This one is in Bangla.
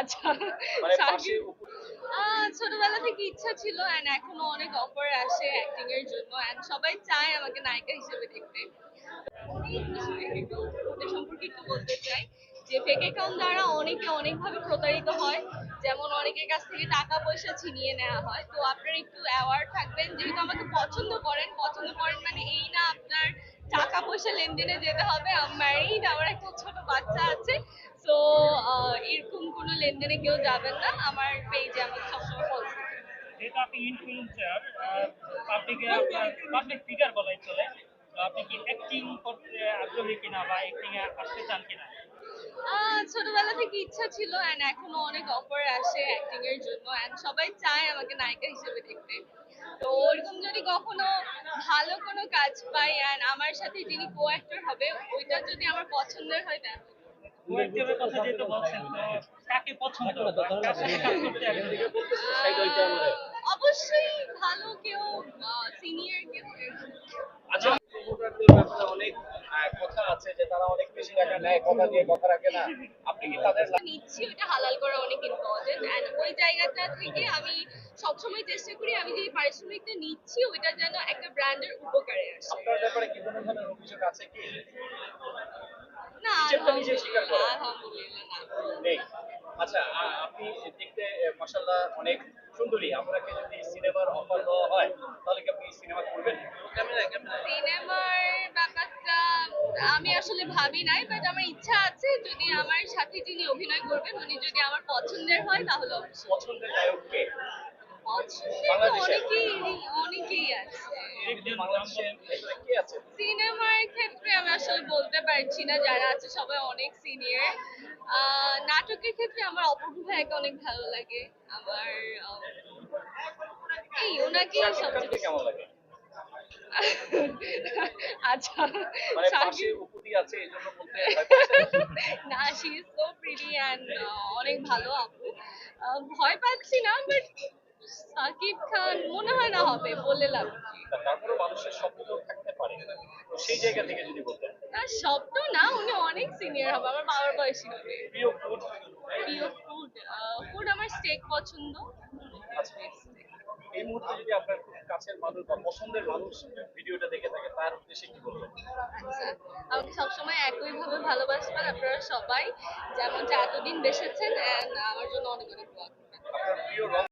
আচ্ছা মানে ছোটবেলা থেকে ইচ্ছা ছিল এন্ড এখনও অনেক অফার আসে অ্যাক্টিং এর জন্য এন্ড সবাই চায় আমাকে নায়িকা হিসেবে দেখতে। ওদের সম্পর্কে একটু বলতে চাই যে ফেক অ্যাকাউন্ট দ্বারা অনেকে অনেকভাবে প্রতারিত হয়। যেমন অনেকের কাছ থেকে টাকা পয়সা ছিনিয়ে নেওয়া হয়। তো আপনারা একটু অ্যাওয়ার্ড থাকবেন যেহেতু আমাকে পছন্দ করেন পছন্দ করেন মানে এই না আপনার টাকা পয়সা লেনদেনে যেতে হবে। আমি ম্যারিড আমার একটা ছোট বাচ্চা আছে। সো কোনো লেনদেনে কেউ যাবেন না আমার পেজে আমাকে সবসময় ফলো যেহেতু আপনি ইনফ্লুয়েন্সার পাবলিকে পাবলিক ফিগার বলাই চলে আপনি কি অ্যাক্টিং করতে আগ্রহী কিনা বা অ্যাক্টিং এ আসতে চান কিনা? ছোটবেলা থেকে ইচ্ছা ছিল এন্ড এখনও অনেক অফার আসে অ্যাক্টিং এর জন্য এন্ড সবাই চায় আমাকে নায়িকা হিসেবে দেখতে। তো ওরকম যদি কখনো ভালো কোনো কাজ পাই এন্ড আমার সাথে যিনি কো অ্যাক্টর হবে ওইটা যদি আমার পছন্দের হয় তাহলে অবশ্যই ভালো কেউ সিনিয়র কেউ আচ্ছা। অনেক কথা আছে যে তারা অনেক বেশি টাকা নেয় কথা দিয়ে কথা রাখে না। আপনি কি তাদের নিচ্ছি ওটা হালাল করা অনেক ইম্পর্টেন্ট এন্ড ওই জায়গাটা থেকে আমি সবসময় চেষ্টা করি আমি যে পারিশ্রমিকটা নিচ্ছি ওইটা যেন একটা ব্র্যান্ডের উপকারে আসে। আপনার ব্যাপারে কি কোনো ধরনের অভিযোগ আছে কি? নিজেরটা নিজে স্বীকার করা। নেই। আচ্ছা আপনি দেখতে মাসাল্লাহ অনেক সুন্দরী। আপনাকে যদি সিনেমার অফার দেওয়া হয় তাহলে কি আপনি সিনেমা করবেন? ক্যামেরা ক্যামেরা সিনেমার ব্যাপারটা আমি আসলে ভাবি নাই বাট আমার ইচ্ছা আছে যদি আমার সাথে যিনি অভিনয় করবেন উনি যদি আমার পছন্দের হয় তাহলে পছন্দের নায়ক কে? পছন্দের তো বাংলাদেশে? অনেকেই অনেকেই আছে। একজন বাংলাদেশের ভেতরে কে আছে? সিনেমার ক্ষেত্রে পারছি না যারা আছে সবাই অনেক সিনিয়র নাটকের ক্ষেত্রে আমার অপূর্ব ভাইকে অনেক ভালো লাগে। আমার এই ওনাকে সবচেয়ে কেমন লাগে? আচ্ছা মানে পাশে শাকিব উপদি আছে এই বলতে না she is so pretty and অনেক ভালো আপু। ভয় পাচ্ছি না বাট সাকিব খান মনে হয় না হবে বলে লাভ তারপরে মানুষের স্বপ্ন থাকতে পারে। সেই জায়গা থেকে যদি বলতেন। না উনি অনেক সিনিয়র হবে আমার বাবার বয়সী হবে। প্রিয় ফুড প্রিয় ফুড ফুড আমার স্টেক পছন্দ। আচ্ছা। এই মুহূর্তে যদি আপনার কাছের মানুষ বা পছন্দের মানুষ ভিডিওটা দেখে থাকে তার উদ্দেশ্যে কি বলবেন? আচ্ছা আমাকে সবসময় একইভাবে ভালোবাসবেন আপনারা সবাই যেমন যে এতদিন বেসেছেন অ্যান্ড আমার জন্য অনেক অনেক আপনার প্রিয়